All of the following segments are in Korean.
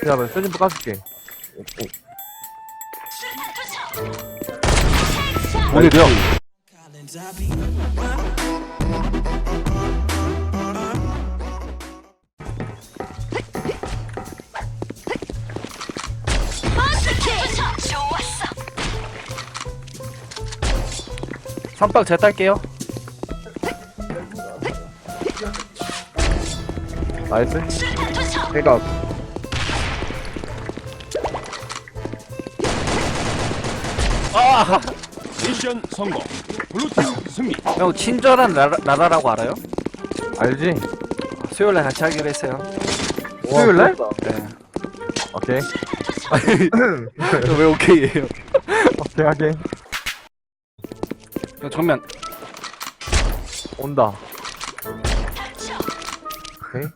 기다려봐, 쇼진포 까줄게. 오늘이요? 선박 제가 딸게요. 나이스. 내가 아! 미션 성공. 블루팀 승리. 형 친절한 나라, 나라라고 알아요? 알지? 수요일날 같이 하기로 했어요. 수요일날? 네. 오케이. 왜 오케이예요? 오케이, 하게. 형 정면 온다. 오케이.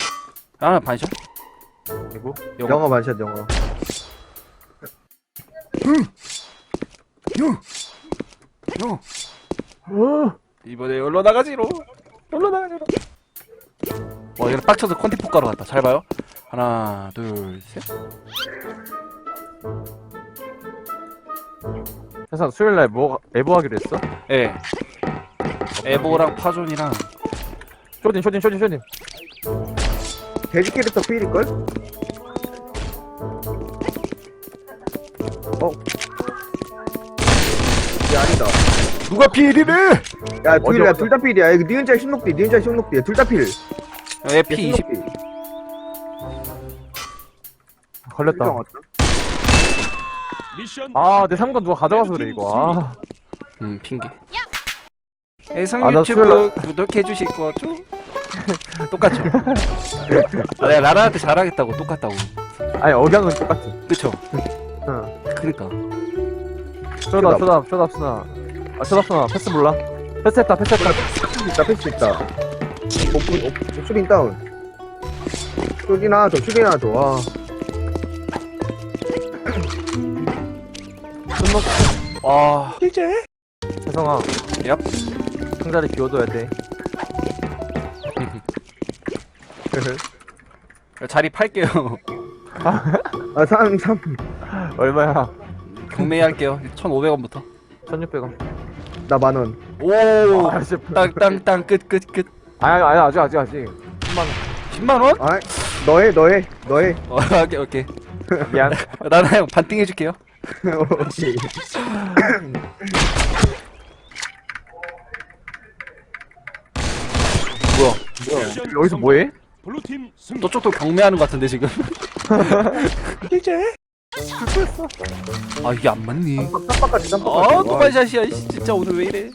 하나 반샷? 그리고. 영어. 영어 반샷 영어 형 이번에 열로 나가지로 열로 나가지로 와 이거 빡쳐서 컨티포 가러 갔다 잘 봐요 하나 둘셋 회사 수요일날 뭐, 에보 하기로 했어? 예. 에보랑 파존이랑 쇼딘, 쇼딘, 쇼딘, 쇼딘. 돼지 캐릭터 필일걸? 어? 누가 피해리네 야 어디, 둘, 야? 둘 다 필이야 이거 니은자 신록비 니은자 신록비 둘다 필 에피 20 걸렸다. 미션 아, 내 상관 누가 가져가서 그래, 이거. 아. 음 핑계 해성 아, 나 유튜브 수요일날- 구독해 주실 거죠? 똑같죠? 아, 내가 라라한테 잘하겠다고 똑같다고 아니, 억양은 똑같아. 그쵸? 응. 그니까 쇼다, 쇼다, 쇼다, 쇼다. 아, 쇼다. 패스 몰라? 패스했다, 패스했다. 패스 있다 패스 있다 오픈 오픈 슈린 다운 슈린 하나 더 슈린 하나 더와 와 혜성아. 얍. 상자리 비워둬야 돼. 자리 팔게요 아 3, 3 얼마야? 경매 할게요 1500원부터 1600원. 나 만원 오 아, 씨. 땅땅땅 끝 끝 끝 아니, 아니, 아직, 아직, 아직. 10만 원? 아 너해 너해 너해 어, 오케이 오케이 미안. 나는 형 반띵 해줄게요 오케이 뭐야 여기서. 뭐해? 블루팀 승리. 저쪽도 경매하는 것 같은데 지금 이제 아 이게 안 맞니? 아또 반샷이야. 이씨, 진짜 오늘 왜 이래?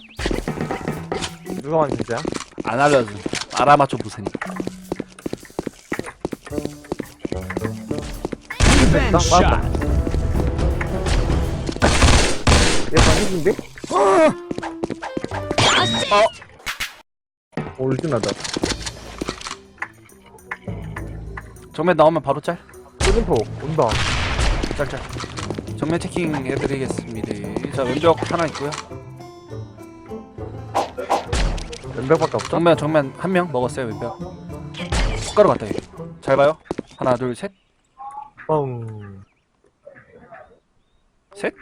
누가 만 진짜야? 안 알려줘. 알아맞혀 맞다. 얘 방금인데? 어! 울진하다. 정면 나오면 바로 짤. 쇼진포 온다. 짤짤 정면 체킹 해드리겠습니다 자 왼쪽 하나 있고요 왼벽밖에 없어? 정면 정면 한 명 먹었어요 왼벽 숟가락 갔다 얘 잘 봐요 하나 둘셋 뻥. 셋?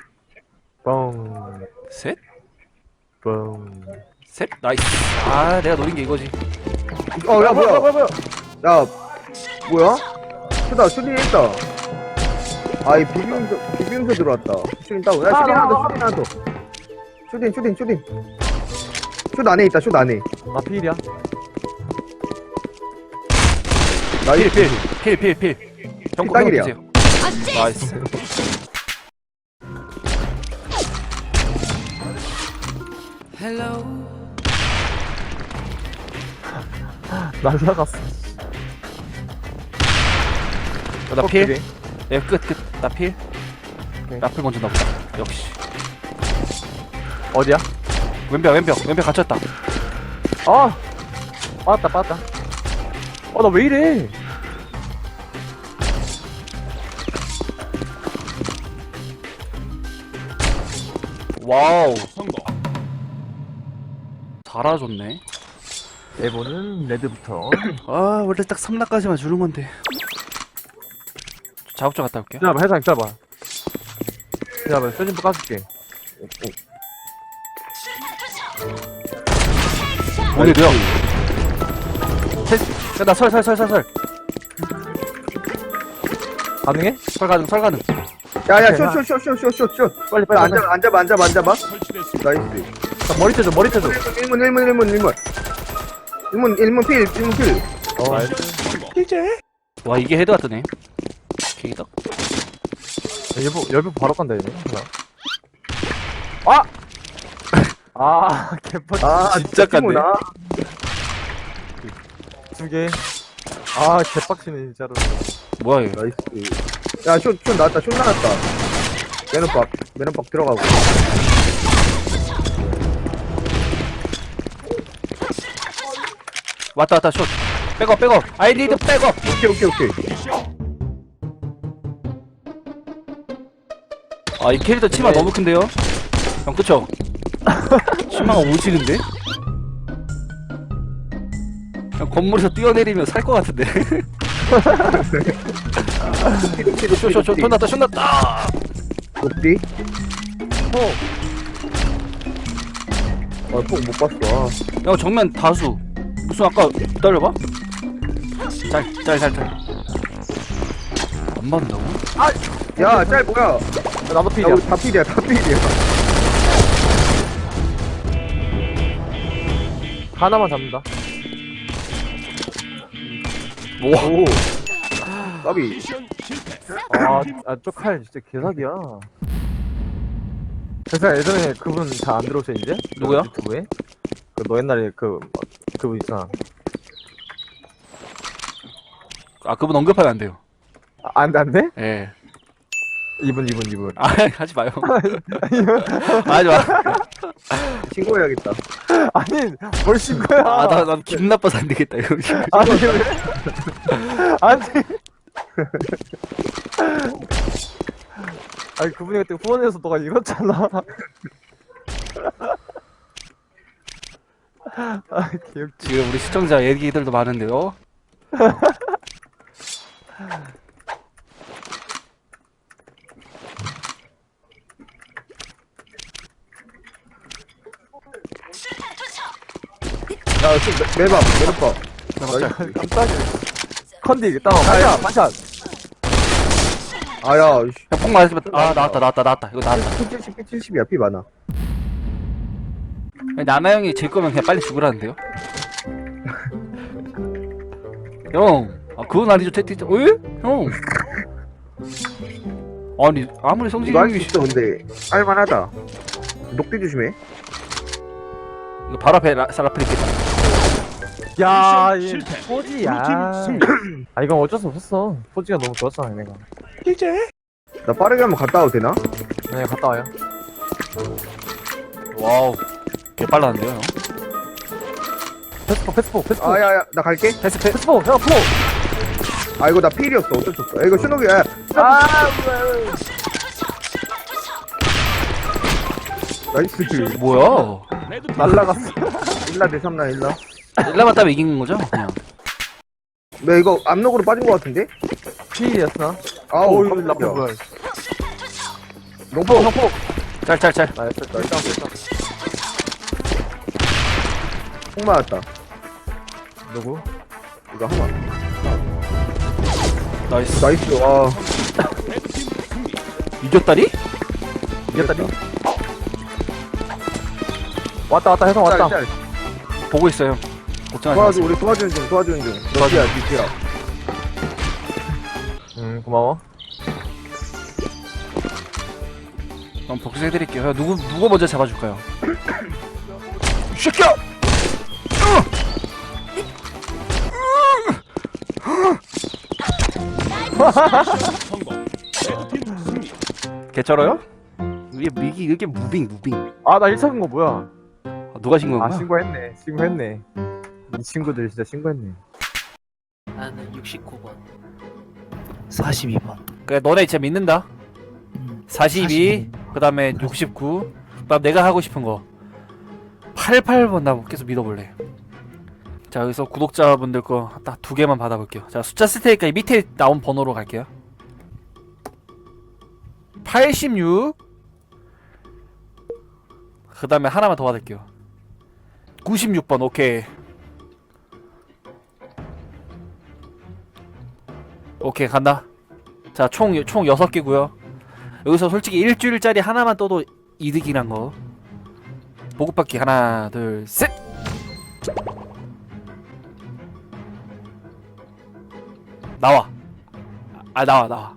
뻥. 셋? 뻥. 셋? 나이스 아 내가 노린 게 이거지 어 야 뭐야 뭐야 뭐야 야 뭐야? 슈다 슈린 했다 아이 비빔소 비빔소 들어왔다. 슈린 다운 야 슈린 하나 더 슈린 하나 더. 슈린 슈린 슈린 슛 안에 있다 슛 안에. 나 필이야. 나이스. 필필필필 정고 딱이래요. 주세요. 나이스. 날라갔어. 나필? 예, 끝, 끝. 나 필. 오케이. 나필 먼저 나보다. 역시. 어디야? 왼벽, 왼벽, 왼벽 갇혔다. 아! 빠졌다, 빠졌다. 어, 나왜 이래? 와우. 성공. 잘하줬네. 에보는 레드부터. 아, 원래 딱 3라까지만 주는 건데. 작업 좀 갔다 올게요. 기다려봐 해상 기다려봐. 기다려봐 쇼진프 까줄게. 오늘도요 나설 설 설 설설. 가능해? 설 가능 설 가능. 야야 오케이, 슛슛슛슛슛슛 빨리 빨리 앉아 앉아봐 앉아봐 앉아봐. 나이스. 자, 머리 떼줘 머리 떼줘. 1문 1문 1문 1문 1문. 1문 필 1문 필. 어. 와 이게 헤드가 뜨네 갱이다 열부 열부 바로 간다 이제 아! 아 개퍼 아 진짜 깠네. 친구나. 두개. 아 개빡치네 진짜로. 뭐야 이거? 나이스. 야슛슛 나왔다 슛 나왔다. 매너박 매너박 들어가고. 왔다 왔다 숏 백업 백업. Need 백업. 오케이 오케이 오케이 아 이 캐릭터 치마 네. 너무 큰데요? 형 그쵸? 치마가 오지는데? 형 건물에서 뛰어내리면 살 것 같은데 쇼쇼쇼 촌났다 촌났다 높디 어폭 못 봤어 형 정면 다수 무슨 아까 기다려봐 짤짤짤짤 안 받는다고? 야 짤 뭐야 야, 나도 야 필이야. 우리 다 필이야 다 필이야. 하나만 잡는다. 뭐 오. 까비. 미션 실패. 아아저칼 진짜 개사기야. 그래서 예전에 그분 잘안 들어오셔 이제? 누구야? 유튜브에 그너 옛날에 그 막, 그분 있잖아. 아 그분 언급하면 안 돼요. 아, 안 돼 안 돼? 예 이분 이분 이분 아, 하지 마요. 하지 마. 신고해야겠다 아니 뭘 신거야 아, 나, 난 기분 나빠서 안 되겠다, 이거. 아니 왜 아니 아니 그분이 그때 후원해서 너가 잃었잖아 아 기억 지금 우리 시청자 얘기들도 많은데요. 야슛 매박 매너박 나 깜짝이야 컨디 따라 반샷 반샷 아야 형, 맞으면, 아, 나왔다, 나왔다, 나왔다. 이거 나왔다. P70 P70이야 피 많아 나나 형이 질 거면 그냥 빨리 죽으라는데요? 형, 아, 그건 아니죠, 테티. 어, 예? 형. 아니, 아무리 성진이 이거 할 수 형이. 있어 근데 할만하다 녹대 조심해 이거 바로 앞에 라, 사라플 있겠다. 야, 미션 이 실패. 포지야. 승리. 아, 이건 어쩔 수 없었어. 포지가 너무 좋았잖아, 얘네가. 나 빠르게 한번 갔다 와도 되나? 네, 갔다 와요. 와우. 개 빨랐는데요, 형. 패스포, 패스포, 패스포. 아야야 나 갈게 패스, 패스. 패스포, 야, 포! 아 이거 나 필이었어 어쩔 수 없어 야, 이거 신호기 야 아, 나이스 뭐야? 날라갔어. 일라 대 3라 일라 일라만 따면 이기는 거죠? 그냥. 나 이거 압록으로 빠진 거 같은데? 피이었어. 아우 오, 이거 깜짝이야. 나쁜 거야. 농포 농포 짤, 짤, 짤. 나이스, 나이스, 나이스. 폭 맞았다 누구? 이거 하나 나이스. 나이스 와. 이겼다리? 이겼다니? 왔다, 왔다, 해서 왔다. 짤, 짤. 보고 있어요, 형. 걱정하지 마세요. 우리 도와주는 중 도와주는 중 도와줘. 너지야 니지야 음, 고마워. 그럼 복수해드릴게요. 형, 누구, 누구 먼저 잡아줄까요? 승리. 개쩔어요? 이게 미기 이게 무빙 무빙 아, 나 1차인 거 뭐야? 아, 누가 신고한 아, 거야? 신고했네. 신고했네. 이 친구들 진짜 신고했네. 나는 69번. 42번. 그래 너네 진짜 믿는다. 42, 그 다음에 69, 그 다음 내가 하고 싶은 거. 88번 나 계속 믿어볼래. 자 여기서 구독자분들 거 딱 두 개만 받아볼게요. 자 숫자 쓸 테니까 이 밑에 나온 번호로 갈게요. 86. 그 다음에 하나만 더 받을게요. 96번, 오케이. 오케이, 간다. 자, 총, 총 6개고요 여기서 솔직히 일주일짜리 하나만 떠도 이득이란 거. 보급받기 하나, 둘, 셋! 나와. 아, 나와, 나와.